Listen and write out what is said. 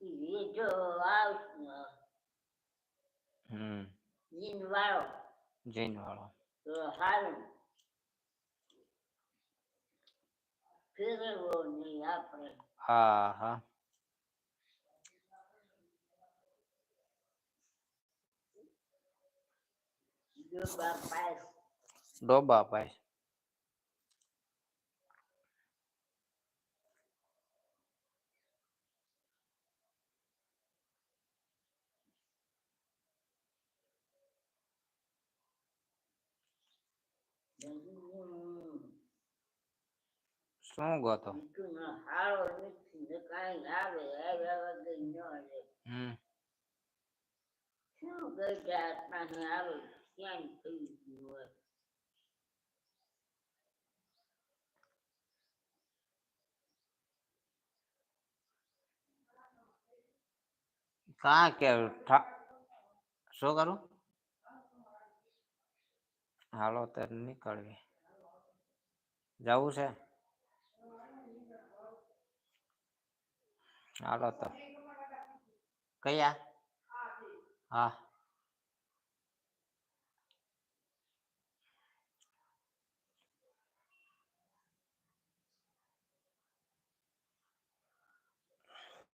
એ જો આવશે હમ. જીન વાળો જૈન વાળો તો સારું ફેરવો નહીં આપણે. હા હા. ડોબા પાસ ડોબા પાય શું ગોતો બીજું હારો નથી ને કાંઈ આવે આવ્યા વગર ન રહે હમ શું ગજા પાસે આવે ક્યાં થઈ ગયું હોય કાં કે ઠા- શું કરું હાલો તર નીકળવી. જવું છે? હાલો તો કયા? હા.